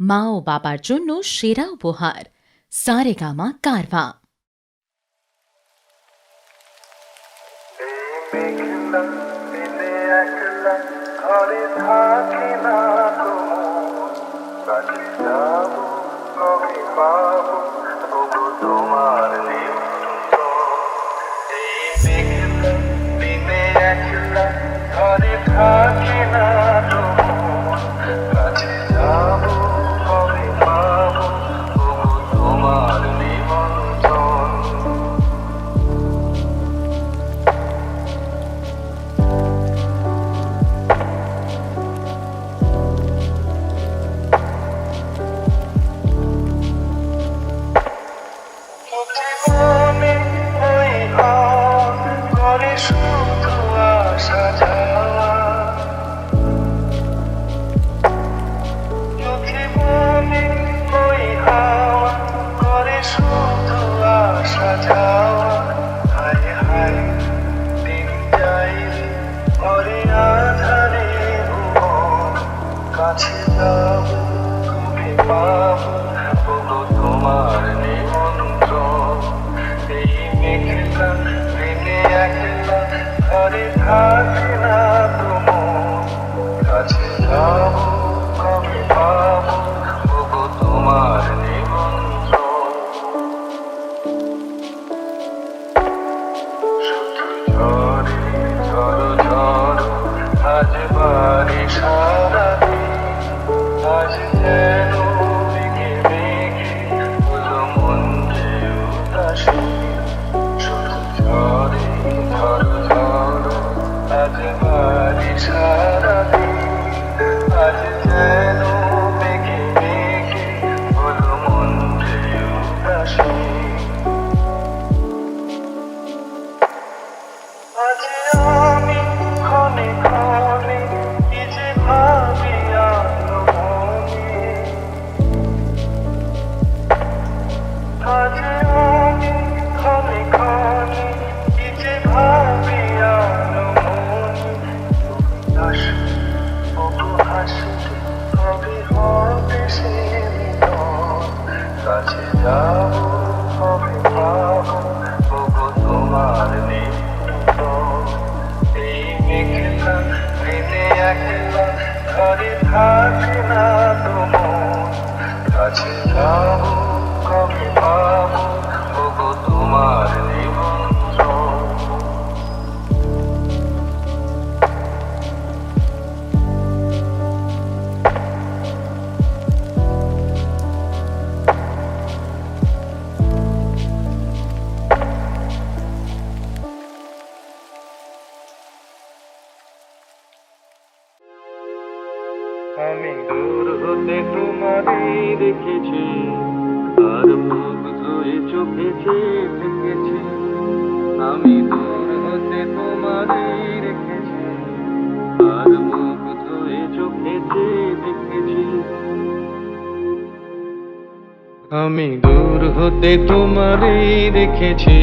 মা ও বাবার জন্য সেরা উপহার। সারেগামা কারভা। ঘরে থাকি না কাছে যাব থাকে না তোমার কাছে যাব কবে পাবো তোমার আমি দূর হতে তোমারই রেখেছি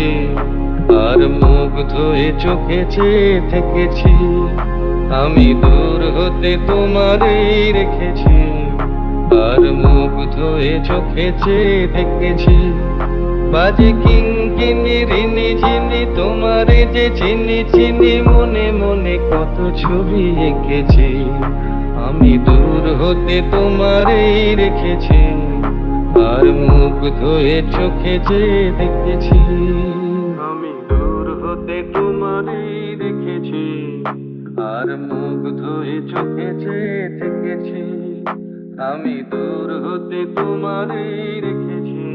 আর মুখ ধুয়ে চোখে চেয়ে থেকেছি। আমি দূর হতে তোমারই রেখেছি আর মুখ ধুয়ে চোখে চেয়ে দেখেছি বাজে কিং কিনি রিনি ঝিনি তোমারে যে চিনি চিনি, মনে মনে কত ছবি এঁকেছি। আমি দূর হতে তোমারই রেখেছি আর মুখ ধুয়ে চোখে যে দেখেছি। আমি দূর হতে তোমারই দেখেছি। আর মুখ ধুয়ে চোখে যে দেখেছি। আমি দূর হতে তোমারই দেখেছি।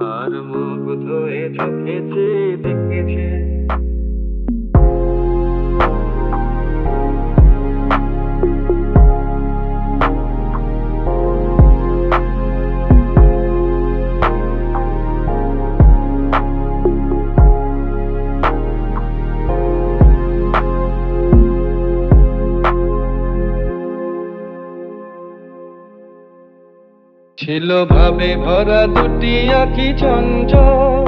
আর মুখ ধুয়ে চোখে চেয়ে ছিল ভাবে ভরা দুটি আঁখি চঞ্চল।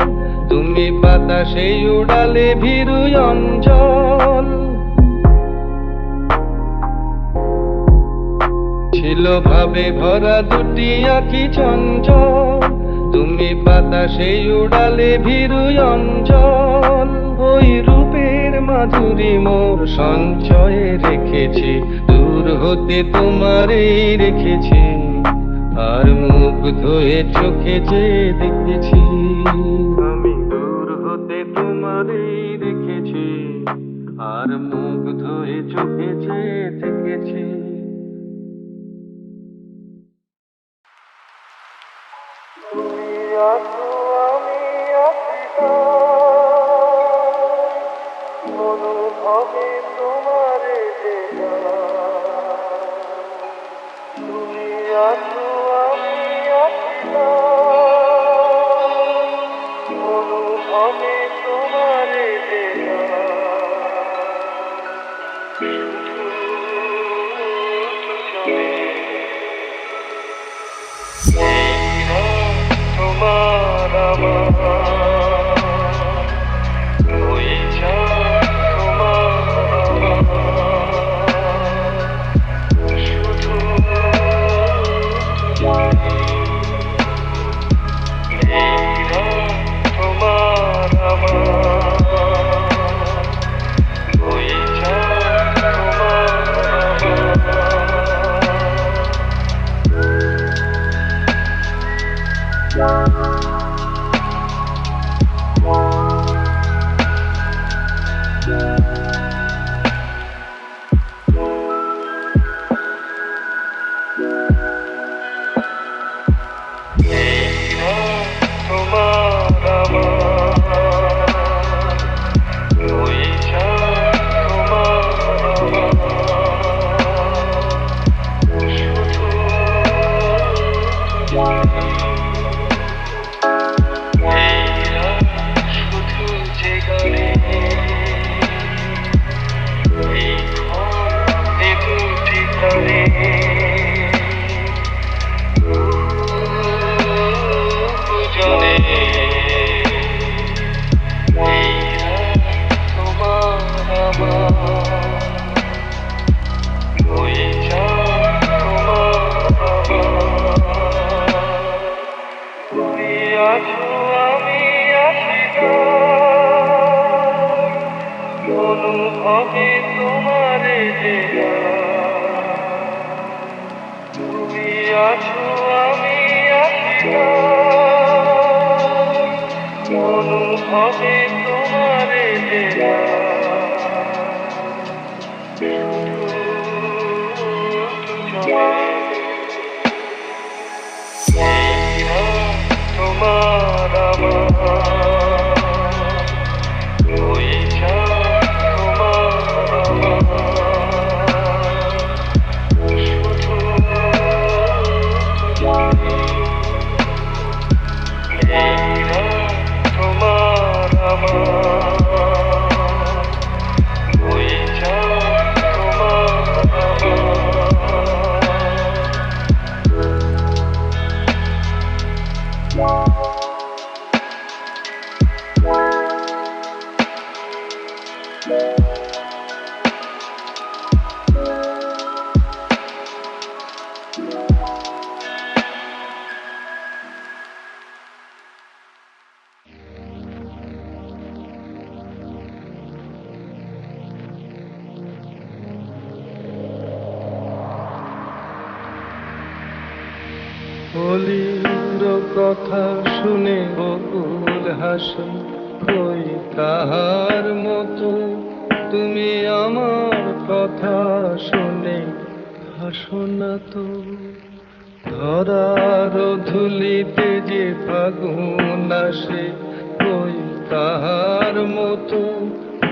তুমি বাতাসে উড়ালে ভীরু অঞ্চল। ছিল ভাবে ভরা দুটি আঁকি চঞ্চল। তুমি বাতাসে উড়ালে ভীরু অঞ্চল। ওই রূপের মাধুরী মোর সঞ্চয়ে রেখেছি, দূর হতে তোমারই রেখেছি। আর মুখ ধুয়ে চোখে যে দেখেছি, আমি দূর হতে তোমারই দেখেছি। আর মুখ ধুয়ে চোখে যে দেখেছি। তুমি আছো তোমার আছো আমি আছি অনুভবে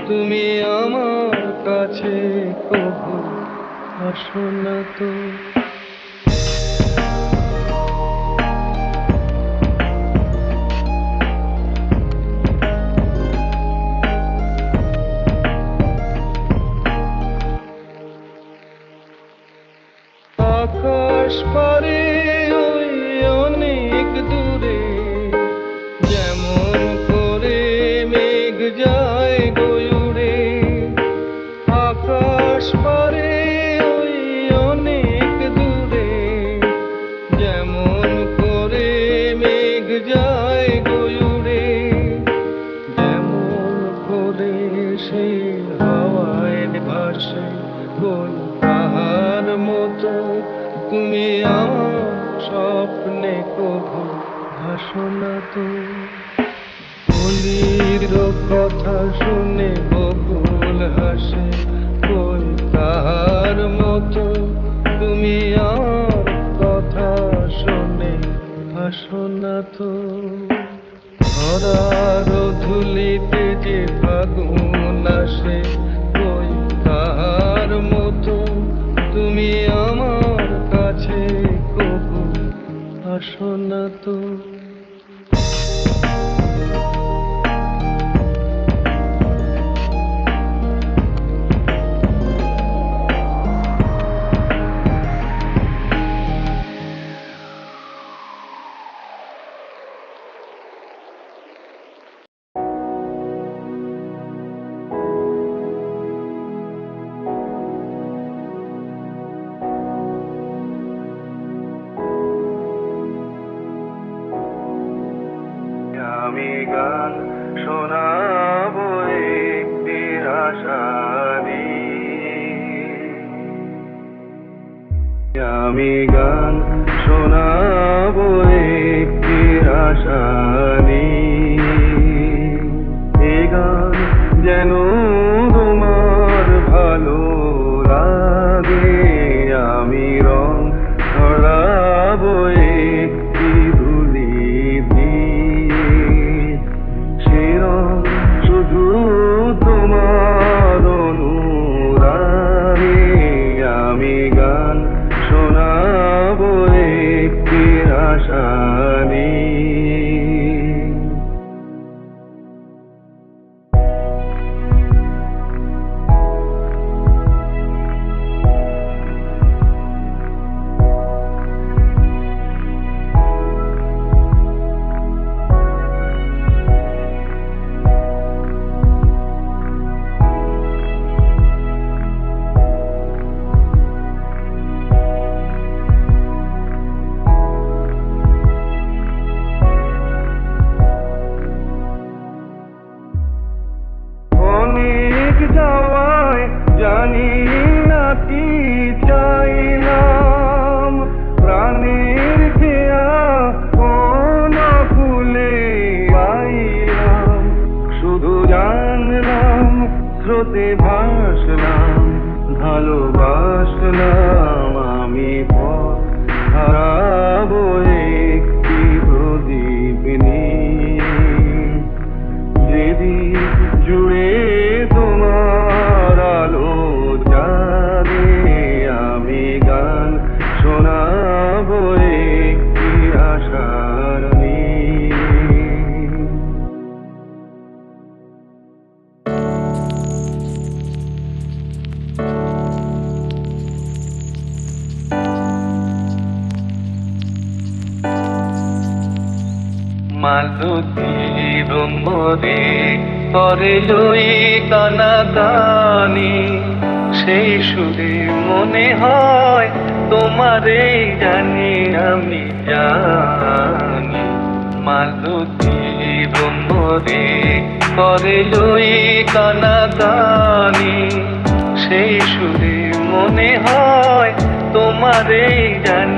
তুমি আমার কাছে কবু আসো না তো। আকাশ পারে তুমি স্বপ্নে কবু ভাসনা তো। বলির কথা শুনে বকুল হাসে কলকার মতো। তুমি কথা শুনে ভাসনা তো। ধরার ধুলিতে বাসনা তো। amigo. ভালোবাসলাম ভালোবাসলাম। গানে সেই সুরে মনে হয় তোমারে জানি, আমি জানি। মালতী ব্রহ্মরে করে লই কানা গানি সেই সুরে মনে হয় তোমারে জানি।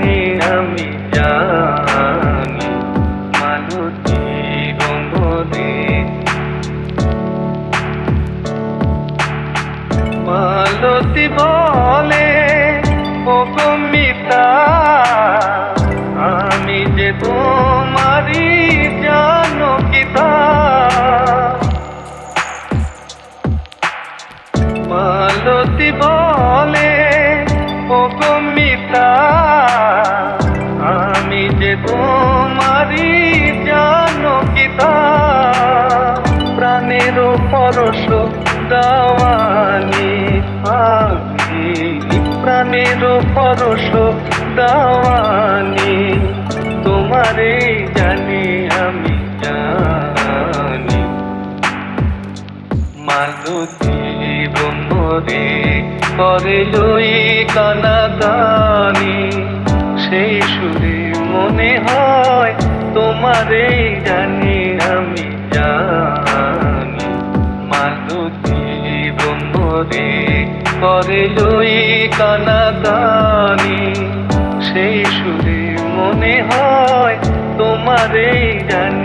போலே করে কানা দানি, সেই সুরে মনে হয় তোমারে জানি, আমি জানি। মালতী বন্ধরে করে কানা দানি, সেই সুরে মনে হয় তোমারে জানি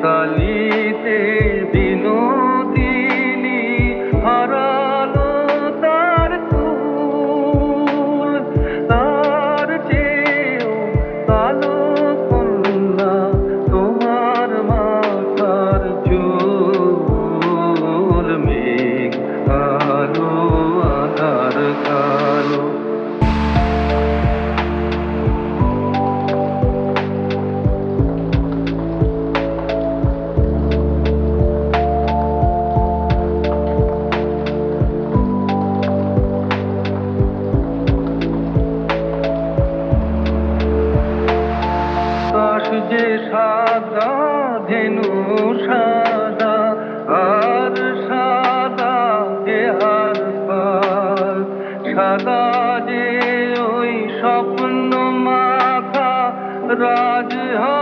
কালিতে সাদা যে ওই স্বপ্ন মাখা রাজহংসের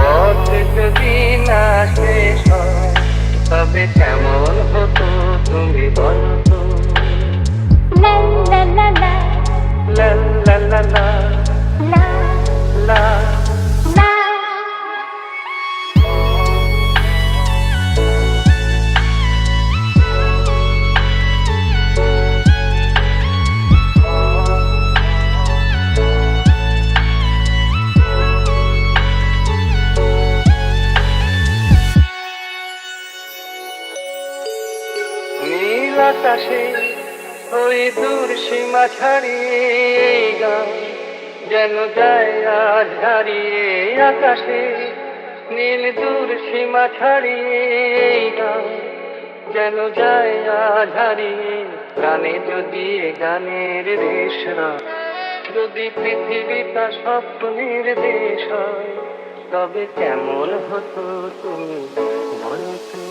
পথ যদি না শেষ হয় তবে কেমন হতো নীল দূর সীমা ছাড়িয়ে যেন যায় গানে যদি গানের দেশ যদি পৃথিবীটা স্বপ্নের দেশ হয়, তবে কেমন হতো তুমি বলো তো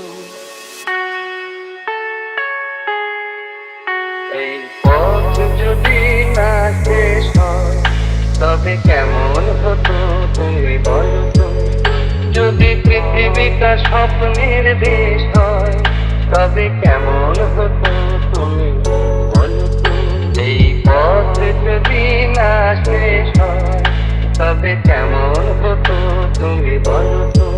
এই পথ যদি না শেষ হয়, তবে কেমন হতো তুমি বলো তো যদি পৃথিবীটা স্বপ্নের দেশ হয় তবে কেমন হতো তুমি? এই পথ যদি না শেষ হয় তবে কেমন হতো তুমি? বলো তো।